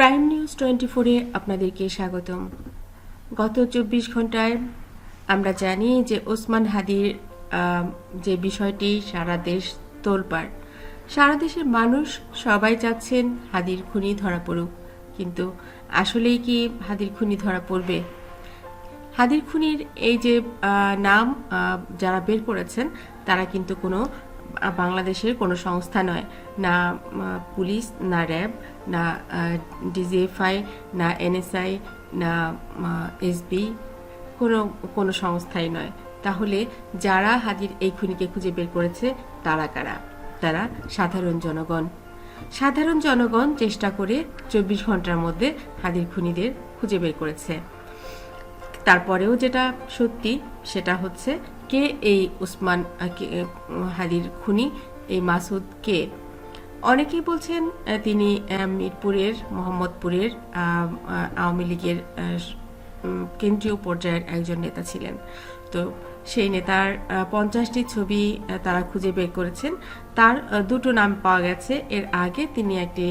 Prime news twenty ফোরে আপনাদেরকে স্বাগতম। গত চব্বিশ ঘন্টায় আমরা জানি যে ওসমান হাদির যে বিষয়টি সারা দেশ তোলপাড়। সারা দেশের মানুষ সবাই চাচ্ছেন হাদির খুনি ধরা পড়ুক। কিন্তু আসলেই কি হাদির খুনি ধরা পড়বে? হাদির খুনির এই যে নাম যারা বের করেছেন, তারা কিন্তু কোনো বাংলাদেশের কোনো সংস্থা নয়। না পুলিশ, না র্যাব, না ডিজিএফআই, না এনএসআই, না এসবি, কোনো কোনো সংস্থাই নয়। তাহলে যারা হাদির এই খুনিকে খুঁজে বের করেছে, তারা কারা? তারা সাধারণ জনগণ। সাধারণ জনগণ চেষ্টা করে চব্বিশ ঘণ্টার মধ্যে হাদির খুনিদের খুঁজে বের করেছে। তারপরেও যেটা সত্যি, সেটা হচ্ছে কে এই উসমান হাদির খুনি, এই মাসুদ কে? অনেকেই বলছেন তিনি মিরপুরের, মোহাম্মদপুরের আওয়ামী লীগের কেন্দ্রীয় পর্যায়ের একজন নেতা ছিলেন। তো সেই নেতার পঞ্চাশটি ছবি তারা খুঁজে বের করেছেন। তার দুটো নাম পাওয়া গেছে। এর আগে তিনি একটি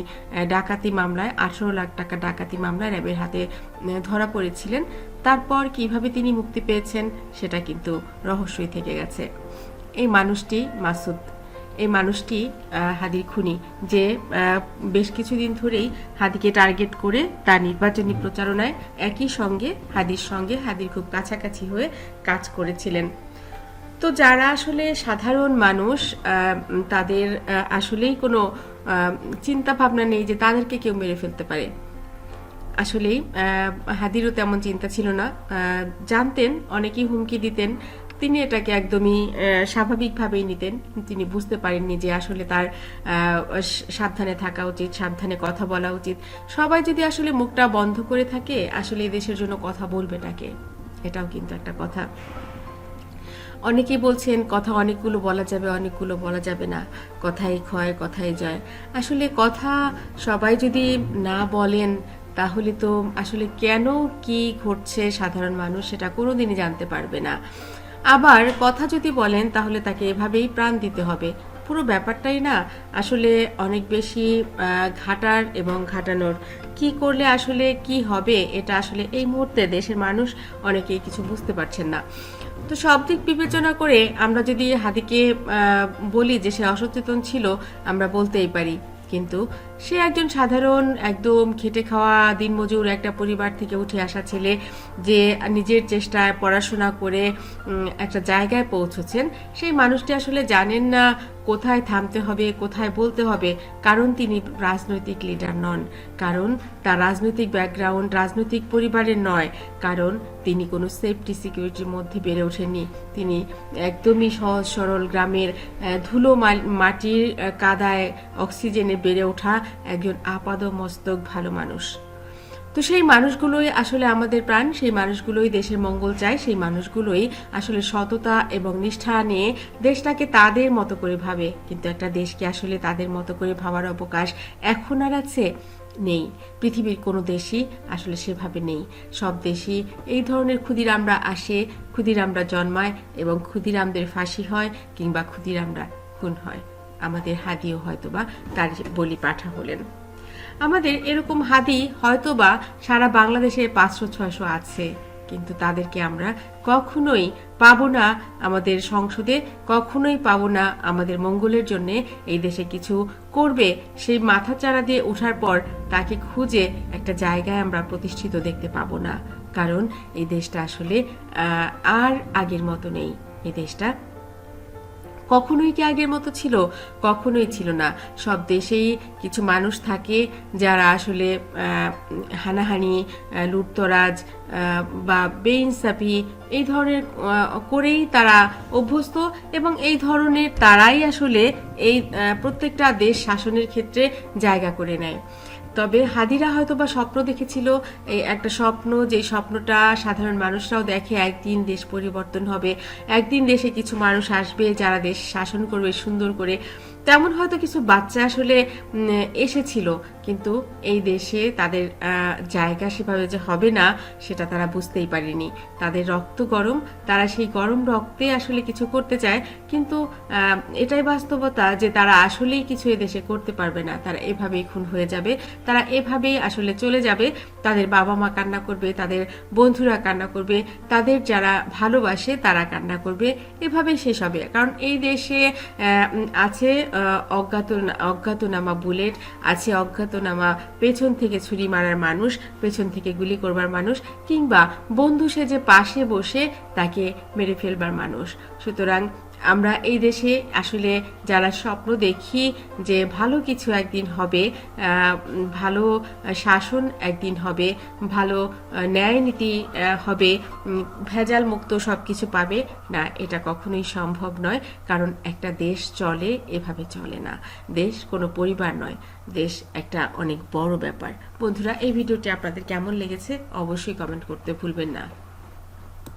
ডাকাতি মামলায় আঠারো লাখ টাকা ডাকাতি মামলায় র্যাবের হাতে ধরা পড়েছিলেন। তারপর কীভাবে তিনি মুক্তি পেয়েছেন, সেটা কিন্তু রহস্যই থেকে গেছে। এই মানুষটি মাসুদ এই মানুষটি হাদির খুনি, যে বেশ কিছুদিন ধরেই হাদিকে টার্গেট করে তার নির্বাচনী প্রচারণায় একই সঙ্গে, হাদির সঙ্গে হাদির খুব কাছাকাছি হয়ে কাজ করেছিলেন। তো যারা আসলে সাধারণ মানুষ তাদের আসলেই কোনো চিন্তা ভাবনা নেই যে তাদেরকে কেউ মেরে ফেলতে পারে। আসলেই হাদিরও তেমন চিন্তা ছিল না। জানতেন, অনেকেই হুমকি দিতেন তিনি এটাকে একদমই স্বাভাবিকভাবেই নিতেন। তিনি বুঝতে পারেননি যে আসলে তার সাবধানে থাকা উচিত, সাবধানে কথা বলা উচিত। সবাই যদি আসলে মুখটা বন্ধ করে থাকে, আসলে দেশের জন্য কথা বলবে তাকে। এটাও কিন্তু একটা কথা। অনেকেই বলছেন, কথা অনেকগুলো বলা যাবে, অনেকগুলো বলা যাবে না। কথাই ক্ষয়, কথাই জয়। আসলে কথা সবাই যদি না বলেন, তাহলে তো আসলে কেন কি ঘটছে সাধারণ মানুষ সেটা কোনোদিনই জানতে পারবে না। আবার কথা যদি বলেন, তাহলে তাকে এভাবেই প্রাণ দিতে হবে। পুরো ব্যাপারটাই না আসলে অনেক বেশি ঘাটার এবং ঘাটানোর। কি করলে আসলে কি হবে, এটা আসলে এই মুহূর্তে দেশের মানুষ অনেকেই কিছু বুঝতে পারছেন না। তো সব দিক বিবেচনা করে আমরা যদি হাদিকে বলি যে সে অসচেতন ছিল, আমরা বলতেই পারি। কিন্তু সে একজন সাধারণ, একদম খেটে খাওয়া দিনমজুর একটা পরিবার থেকে উঠে আসা ছেলে যে নিজের চেষ্টায় পড়াশোনা করে একটা জায়গায় পৌঁছেছেন। সেই মানুষটি আসলে জানেন না কোথায় থামতে হবে, কোথায় বলতে হবে, কারণ তিনি রাজনৈতিক লিডার নন। কারণ তার রাজনৈতিক ব্যাকগ্রাউন্ড রাজনৈতিক পরিবারের নয়। কারণ তিনি কোনো সেফটি সিকিউরিটির মধ্যে বেড়ে ওঠেননি। তিনি একদমই সহজ সরল গ্রামের ধুলো মাটির কাদায় অক্সিজেনে বেড়ে ওঠা একজন আপাদ মস্তক ভালো মানুষ। তো সেই মানুষগুলোই আসলে আমাদের প্রাণ, সেই মানুষগুলোই দেশের মঙ্গল চায়, সেই মানুষগুলোই আসলে সততা এবং নিষ্ঠা নিয়ে দেশটাকে তাদের মতো করে ভাবে। কিন্তু একটা দেশকে আসলে তাদের মতো করে ভাবার অবকাশ এখন আর আছে, নেই। পৃথিবীর কোনো দেশই আসলে সেভাবে নেই। সব দেশই এই ধরনের ক্ষুদিরামরা আসে, ক্ষুদিরামরা জন্মায় এবং ক্ষুদিরামদের ফাঁসি হয় কিংবা ক্ষুদিরামরা খুন হয়। আমাদের হাদিও হয়তোবা তার বলি পাঠা হলেন। আমাদের এরকম হাদি হয়তোবা সারা বাংলাদেশে পাঁচশো, ছয়শো আছে, কিন্তু তাদেরকে আমরা কখনোই পাব না আমাদের সংসদে, কখনোই পাবো না আমাদের মঙ্গলের জন্য এই দেশে কিছু করবে। সেই মাথা চারা দিয়ে ওঠার পর তাকে খুঁজে একটা জায়গায় আমরা প্রতিষ্ঠিত দেখতে পাবো না, কারণ এই দেশটা আসলে আর আগের মতো নেই। এই দেশটা কখনোই কি আগের মতো ছিল? কখনোই ছিল না। সব দেশেই কিছু মানুষ থাকে যারা আসলে হানাহানি লুটতরাজ বা বেইনসাফি এই ধরনের করেই তারা অভ্যস্ত এবং এই ধরনের তারাই আসলে এই প্রত্যেকটা দেশ শাসনের ক্ষেত্রে জায়গা করে নেয়। তবে হাদিরা হয়তো বা স্বপ্ন দেখেছিল এই একটা স্বপ্ন যে স্বপ্নটা সাধারণ মানুষরাও দেখে একদিন দেশ পরিবর্তন হবে, একদিন দেশে কিছু মানুষ আসবে যারা দেশ শাসন করবে সুন্দর করে। তেমন হয়তো কিছু বাচ্চা আসলে এসেছিল। কিন্তু এই দেশে তাদের জায়গা সেভাবে যে হবে না, সেটা তারা বুঝতেই পারেনি। তাদের রক্ত গরম, তারা সেই গরম রক্তে আসলে কিছু করতে চায়, কিন্তু এটাই বাস্তবতা যে তারা আসলেই কিছু এদেশে করতে পারবে না। তারা এভাবেই খুন হয়ে যাবে, তারা এভাবেই আসলে চলে যাবে। তাদের বাবা মা কান্না করবে, তাদের বন্ধুরা কান্না করবে, তাদের যারা ভালোবাসে তারা কান্না করবে। এভাবেই শেষ হবে। কারণ এই দেশে আছে অজ্ঞাত অজ্ঞাতনামা বুলেট, আছে অজ্ঞাতনামা পেছন থেকে ছুরি মারার মানুষ, পেছন থেকে গুলি করবার মানুষ, কিংবা বন্ধু সে যে পাশে বসে তাকে মেরে ফেলবার মানুষ। সুতরাং আমরা এই দেশে আসলে যারা স্বপ্ন দেখি যে ভালো কিছু একদিন হবে ভালো শাসন একদিন হবে, ভালো ন্যায় নীতি হবে ভেজাল মুক্ত সব কিছু পাবে, না, এটা কখনোই সম্ভব নয়। কারণ একটা দেশ চলে, এভাবে চলে না। দেশ কোনো পরিবার নয়, দেশ একটা অনেক বড় ব্যাপার। বন্ধুরা, এই ভিডিওটি আপনাদের কেমন লেগেছে অবশ্যই কমেন্ট করতে ভুলবেন না।